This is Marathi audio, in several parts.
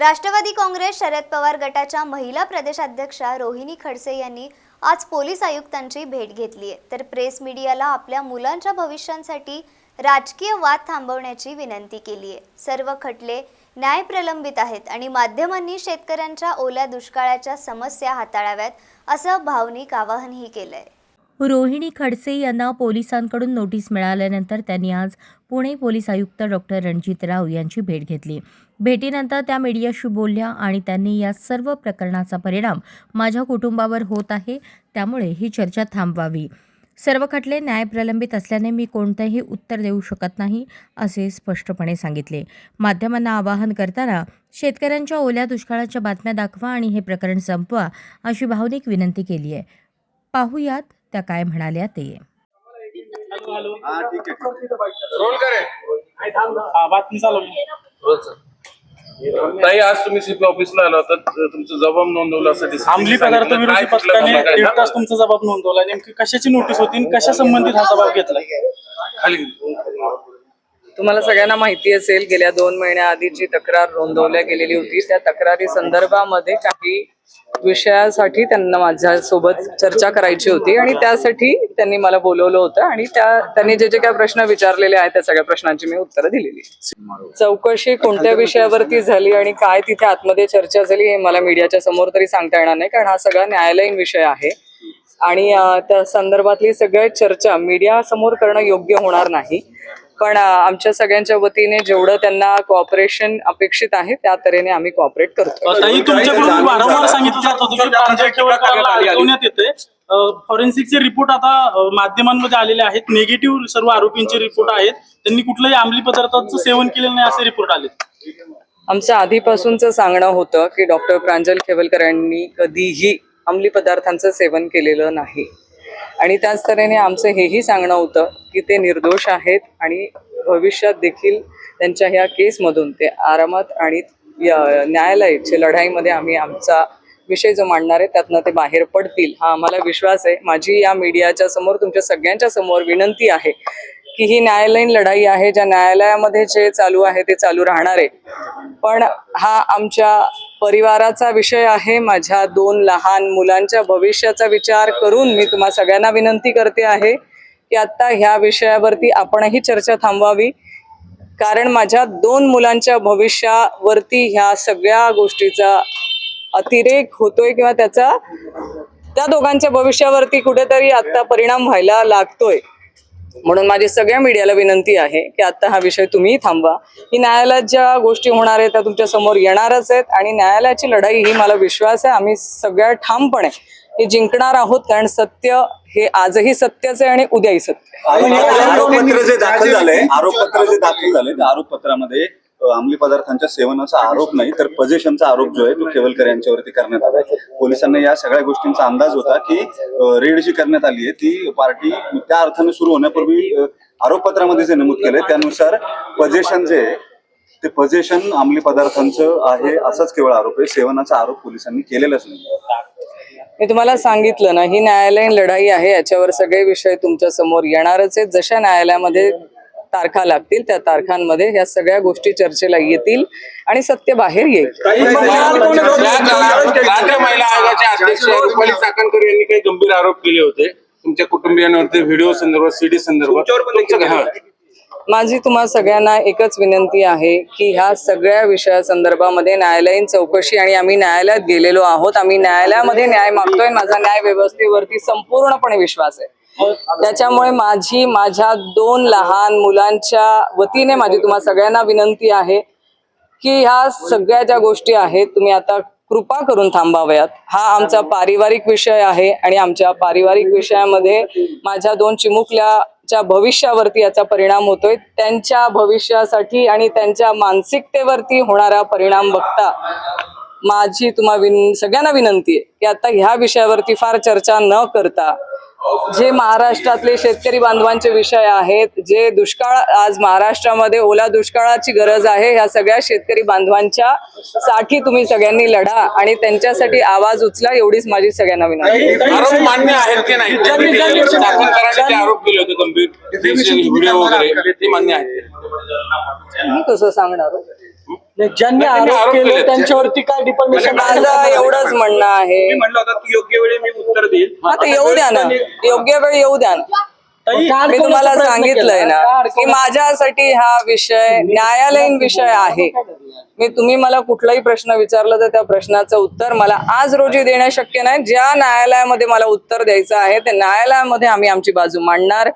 राष्ट्रवादी काँग्रेस शरद पवार गटाच्या महिला प्रदेशाध्यक्षा रोहिणी खडसे यांनी आज पोलीस आयुक्तांची भेट घेतली आहे. तर प्रेस मीडियाला आपल्या मुलांच्या भविष्यांसाठी राजकीय वाद थांबवण्याची विनंती केली आहे. सर्व खटले न्याय प्रलंबित आहेत आणि माध्यमांनी शेतकऱ्यांच्या ओल्या दुष्काळाच्या समस्या हाताळाव्यात असं भावनिक आवाहनही केलं आहे रोहिणी खडसे यांना पोलिसांकडून नोटीस मिळाल्यानंतर त्यांनी आज पुणे पोलीस आयुक्त डॉक्टर रणजित राव यांची भेट घेतली. भेटीनंतर त्या मीडियाशी बोलल्या आणि त्यांनी या सर्व प्रकरणाचा परिणाम माझ्या कुटुंबावर होत आहे त्यामुळे ही चर्चा थांबवावी. सर्व खटले न्याय प्रलंबित असल्याने मी कोणतेही उत्तर देऊ शकत नाही असे स्पष्टपणे सांगितले. माध्यमांना आवाहन करताना शेतकऱ्यांच्या ओल्या दुष्काळाच्या बातम्या दाखवा आणि हे प्रकरण संपवा अशी भावनिक विनंती केली आहे. पाहुयात त्या काय म्हणाल्या ते. हा ठीक आहे रोल करे. हा बातमी चालू नाही आज तुम्ही सीपी ऑफिसला आला होता तर तुमचं जबाब नोंदवलं असं दिसतं. अंमली पदार्थ काय विरोधी कुठल्या पथकाने प्रकारे? दीड तास तुमचा जबाब नोंदवला. नेमकी कशाची नोटीस होती आणि कशा संबंधित हा जबाब घेतला? खाली. तुम्हाला सगळ्यांना माहिती असेल गेल्या दोन महिन्याआधी जी तक्रार नोंदवल्या गेलेली होती. त्या तक्रारी संदर्भामध्ये काही विषयासाठी त्यांना माझ्यासोबत चर्चा करायची होती आणि त्यासाठी त्यांनी मला बोलवलं होतं आणि त्या त्यांनी जे जे काही प्रश्न विचारलेले आहेत त्या सगळ्या प्रश्नांची मी उत्तरं दिलेली. चौकशी कोणत्या विषयावरती झाली आणि काय तिथे आतमध्ये चर्चा झाली हे मला मीडियाच्या समोर तरी सांगता येणार नाही कारण हा सगळा न्यायालयीन विषय आहे. आणि त्या संदर्भातली सगळ्या चर्चा मीडिया समोर करणं योग्य होणार नाही. पण आमच्या सगळ्यांच्या वतीने जेवढं त्यांना कॉपरेशन अपेक्षित आहे त्या तऱ्हेने आम्ही कॉपरेट करतो तुमच्याकडून वारंवार सांगितलं जात होतं येते फॉरेन्सिकचे रिपोर्ट आता माध्यमांमध्ये आलेले आहेत. निगेटिव्ह सर्व आरोपींचे रिपोर्ट आहेत. त्यांनी कुठल्याही अंमली पदार्थाचं सेवन केलेलं नाही असे रिपोर्ट आले आमचं आधीपासूनचं सांगणं होतं की डॉक्टर प्रांजल खेवलकर यांनी कधीही अंमली पदार्थांचं सेवन केलेलं नाही. आणि त्याच तऱ्हेने आमचं हेही सांगणं होतं की ते निर्दोष आहेत आणि भविष्यात देखील त्यांच्या ह्या केसमधून ते आरामात आणि न्यायालयाच्या लढाईमध्ये आम्ही आमचा विषय जो मांडणार आहे त्यातनं ते बाहेर पडतील हा आम्हाला विश्वास आहे. माझी या मीडियाच्या समोर तुमच्या सगळ्यांच्या समोर विनंती आहे की ही न्यायालयीन लढाई आहे ज्या न्यायालयामध्ये जे चालू आहे ते चालू राहणार आहे. पण हा आमच्या परिवाराचा विषय आहे. माझ्या दोन लहान मुलांच्या भविष्याचा विचार करून मी तुम्हा सगळ्यांना विनंती करते आहे की आत्ता ह्या विषयावरती आपणही चर्चा थांबवावी. कारण माझ्या दोन मुलांच्या भविष्यावरती ह्या सगळ्या गोष्टीचा अतिरेक होतोय किंवा त्याचा त्या दोघांच्या भविष्यावरती कुठेतरी आत्ता परिणाम व्हायला लागतोय. म्हणून माझी सगळ्या मीडियाला विनंती आहे की आता हा विषय तुम्ही थांबवा की न्यायालयात ज्या गोष्टी होणार आहेत त्या तुमच्यासमोर येणारच आहेत आणि न्यायालयाची लढाई ही मला विश्वास आहे आम्ही सगळ्या ठामपणे हे जिंकणार आहोत कारण सत्य हे आजही सत्यच आहे आणि उद्याही सत्य आहे. आरोपपत्र जे दाखल झालंय आरोपपत्र जे दाखल झालंय त्या आरोपपत्रामध्ये अंमली पदार्थांच्या सेवनाचा आरोप नाही तर पजेशनचा आरोप जो आहे तो केवलकर यांच्यावरती करण्यात आलाय पोलिसांना या सगळ्या गोष्टींचा अंदाज होता की रेड जी करण्यात आली आहे. ती पार्टी त्या अर्थाने सुरू होण्यापूर्वी आरोपपत्रामध्ये जे नमूद केलंय त्यानुसार पजेशन जे आहे ते पजेशन अंमली पदार्थांचं आहे असाच केवळ आरोप आहे. सेवनाचा आरोप पोलिसांनी केलेलाच नाही. मी तुम्हाला सांगितलं ना ही न्यायालयीन लढाई आहे याच्यावर सगळे विषय तुमच्यासमोर येणारच आहेत. जशा न्यायालयामध्ये तारखा लागतील. त्या तारखांमध्ये ह्या सगळ्या गोष्टी चर्चेला येतील आणि सत्य बाहेर येईल. राज्य महिला आयोगाच्या अध्यक्ष रुपाली चाकणकर यांनी काही गंभीर आरोप केले होते. तुमच्या कुटुंबियांवरती व्हिडिओ संदर्भात सीडी संदर्भात. हा. माझी तुम्हा सगळ्यांना एकच विनंती आहे की ह्या सगळ्या विषयासंदर्भामध्ये न्यायालयीन चौकशी आणि आम्ही न्यायालयात गेलेलो आहोत. आम्ही न्यायालयामध्ये न्याय मागतोय. माझा न्याय व्यवस्थेवरती संपूर्णपणे विश्वास आहे. त्याच्यामुळे माझी माझ्या दोन लहान मुलांच्या वतीने माझी तुम्हा सगळ्यांना विनंती आहे की ह्या सगळ्या ज्या गोष्टी आहेत तुम्ही आता कृपा करून थांबावयात. हा आमचा पारिवारिक विषय आहे आणि आमच्या पारिवारिक विषयामध्ये माझ्या दोन चिमुकल्याच्या भविष्यावरती याचा परिणाम होतोय. त्यांच्या भविष्यासाठी आणि त्यांच्या मानसिकतेवरती होणारा परिणाम बघता माझी तुम्हा विन सगळ्यांना विनंती आहे की आता ह्या विषयावरती फार चर्चा न करता जे महाराष्ट्रातले शेतकरी बांधवांचे विषय आहेत जे दुष्काळ आज महाराष्ट्रामध्ये ओला दुष्काळाची गरज आहे ह्या सगळ्या शेतकरी बांधवांच्या साठी तुम्ही सगळ्यांनी लढा आणि त्यांच्यासाठी आवाज उचला एवढीच माझी सगळ्यांना विनंती. आरोप मान्य आहेत की नाही? आरोप केले होते गंभीर. व्हिडिओ वगैरे ते मान्य आहेत. मी कसं सांगणार? ज्यांनी आरोप केले. त्यांच्यावरती काय डिफॉर्मेशन म्हणजे माझं एवढंच म्हणणं आहे. मी म्हणलं होतं की योग्य वेळी मी उत्तर देईल. आता येऊ द्या ना. योग्य वेळ येऊ द्या ना. मी तुम्हाला सांगितलंय ना की माझ्यासाठी हा विषय न्यायालयीन विषय आहे. मी तुम्ही मला कुठलाही प्रश्न विचारला तर त्या प्रश्नाचं उत्तर मला आज रोजी देणं शक्य नाही. ज्या न्यायालयामध्ये मला उत्तर द्यायचं आहे त्या न्यायालयामध्ये आम्ही आमची बाजू मांडणार.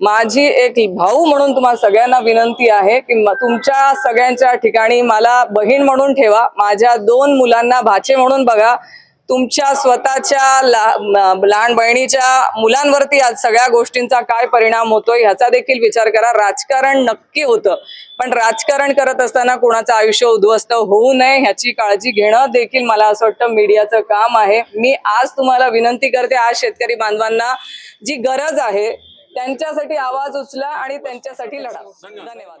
माझी एक भाऊ म्हणून तुम्हाला सगळ्यांना विनंती आहे की तुमच्या सगळ्यांच्या ठिकाणी मला बहीण म्हणून ठेवा. माझ्या दोन मुलांना भाचे म्हणून बघा. तुमच्या स्वतःच्या ला- लहान बहिणीच्या मुलांवरती आज सगळ्या गोष्टींचा काय परिणाम होतोय ह्याचा देखील विचार करा. राजकारण नक्की होतं. पण राजकारण करत असताना कोणाचं आयुष्य उद्ध्वस्त होऊ नये ह्याची काळजी घेणं देखील मला असं वाटतं मीडियाचं काम आहे. मी आज तुम्हाला विनंती करते आज शेतकरी बांधवांना जी गरज आहे त्यांच्यासाठी आवाज उचला आणि त्यांच्यासाठी लढा. धन्यवाद.